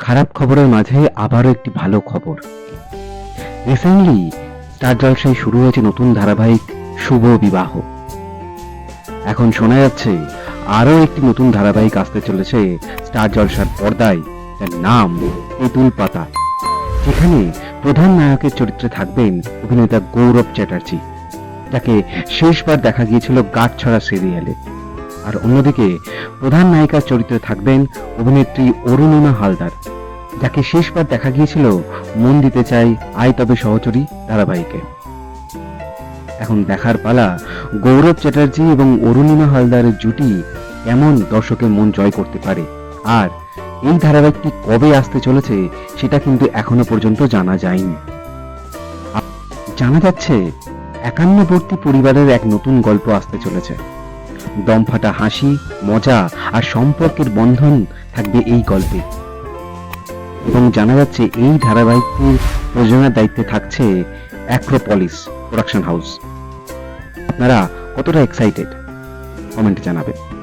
খারাপ খবরের মাঝে আবারও একটি ভালো খবর। রিসেন্টলি স্টার জলসায় শুরু হয়েছে নতুন ধারাবাহিক শুভ বিবাহ। এখন শোনা যাচ্ছে, আরও একটি নতুন ধারাবাহিক আসতে চলেছে স্টার জলসার পর্দায় যার নাম তেঁতুল পাতা। যেখানে প্রধান নায়কের চরিত্রে থাকবেন অভিনেতা গৌরব চ্যাটার্জি। যাকে শেষবার দেখা গিয়েছিল গাঁটছড়া সিরিয়ালে আর অন্যদিকে প্রধান নায়িকার চরিত্রে থাকবেন অভিনেত্রী অরুণিমা হালদার, যাকে শেষবার দেখা গিয়েছিল মন দিতে চাই আই তবে সহচরী ধারাবাহিকে। এখন দেখার পালা গৌরব চ্যাটার্জি এবং অরুণিমা হালদারের জুটি কেমন দর্শকের মন জয় করতে পারে, আর এই ধারাবাহিকটি কবে আসতে চলেছে সেটা কিন্তু এখনও পর্যন্ত জানা যায়নি। জানা যাচ্ছে একান্নবর্তী পরিবারের এক নতুন গল্প আসতে চলেছে। দমফাটা হাসি, মজা আর সম্পর্কের বন্ধন থাকবে এই গল্পে। এবং জানা যাচ্ছে এই ধারাবাহিকটির প্রযোজনার দায়িত্বে থাকছে অ্যাক্রোপলিস প্রোডাকশন হাউস আপনারা কতটা এক্সাইটেড কমেন্টে জানাবেন।